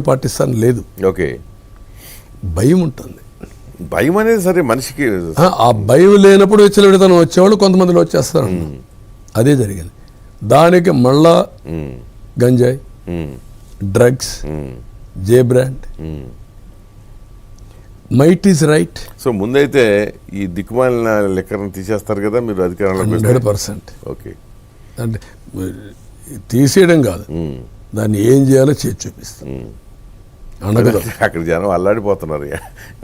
పాటిస్తాను లేదు. ఓకే. భయం ఉంటుంది. భయం అనేది సరే మనిషికి ఆ, భయం లేనప్పుడు విచ్చలవిడితనం వచ్చేవాళ్ళు కొంతమందిలో వచ్చేస్తారు అదే జరిగింది. దానికి మళ్ళా గంజాయి drugs J brand. Might is right. So ముందైతే ఈ దిక్కుమాలిన లెక్కలను తీసేస్తారు కదా మీరు అధికారంలోకి వస్తే? Hundred percent. ఓకే. అంటే తీసేయడం కాదు. దాన్ని ఏం చేయాలో చేసి చూపిస్తాం అక్కడ జనం అల్లాడిపోతున్నారు.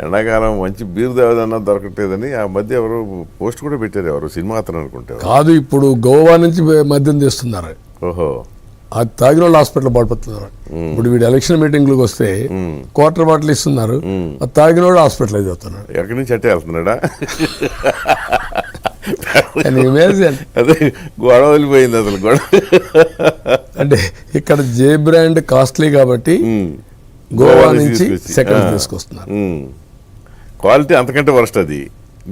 ఎండాకాలం మంచి బీరు దేవదన్నా దొరకట్లేదని ఆ మధ్య ఎవరు పోస్ట్ కూడా పెట్టారు ఎవరు సినిమా అతను అనుకుంటారు కాదు ఇప్పుడు గోవా నుంచి మద్యం తీస్తున్నారు. ఓహో. అది తాగిన వాళ్ళు హాస్పిటల్ పడిపోతున్నారు ఇప్పుడు వీడు ఎలక్షన్ మీటింగ్లకు వస్తే క్వార్టర్ బాటిల్ ఇస్తున్నారు. అది తాగిన వాడు హాస్పిటల్ చదువుతున్నాడు. ఎక్కడి నుంచి అట్టే వెళ్తున్నాడా? అదే గొడవ వదిలిపోయింది అసలు గొడవ. అంటే ఇక్కడ జే బ్రాండ్ కాస్ట్లీ కాబట్టి. గోవా నుంచి సెకండ్. తీసుకొస్తున్నారు. క్వాలిటీ అంతకంటే వరస్ట్ అది.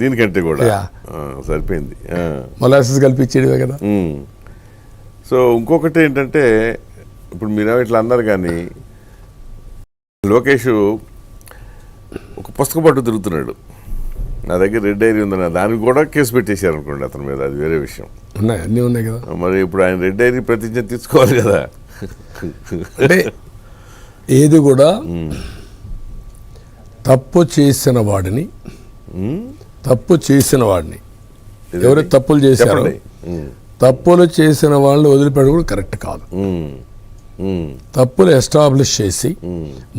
దీనికంటే కూడా. సరిపోయింది. మొలాసెస్ కల్పించేటివే కదా. సో ఇంకొకటి ఏంటంటే ఇప్పుడు మీరేమో ఇట్లా అన్నారు కానీ లోకేష్ ఒక పుస్తకం పట్టు తిరుగుతున్నాడు. నా దగ్గర రెడ్ డైరీ ఉందన్న దానికి కూడా కేసు పెట్టేశారు అనుకోండి అతని మీద అది వేరే విషయం. ఉన్నాయి అన్నీ ఉన్నాయి కదా. మరి ఇప్పుడు ఆయన రెడ్ డైరీ ప్రతిజ్ఞ తీసుకోవాలి కదా. అంటే ఏది కూడా తప్పు చేసిన వాడిని. తప్పు చేసిన వాడిని? ఎవరు తప్పులు చేశారో. తప్పులు చేసిన వాళ్ళని వదిలిపెట్టడం కూడా కరెక్ట్ కాదు. తప్పులు ఎస్టాబ్లిష్ చేసి.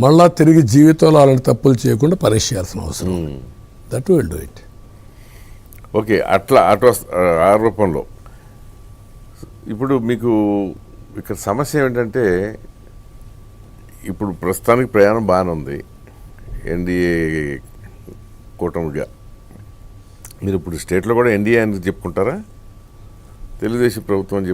మళ్ళా తిరిగి జీవితంలో అలాంటి తప్పులు చేయకుండా పనిష్ చేయాల్సిన అవసరం that will do it okay అట్లా అటు ఆ రూపంలో ఇప్పుడు మీకు ఇక్కడ సమస్య ఏమిటంటే ఇప్పుడు ప్రస్తుతానికి ప్రయాణం బాగానే ఉంది. ఎన్డీఏ కూటమిగా. మీరు ఇప్పుడు స్టేట్లో కూడా ఎన్డీఏ అని చెప్పుకుంటారా? తెలుగుదేశం ప్రభుత్వం అని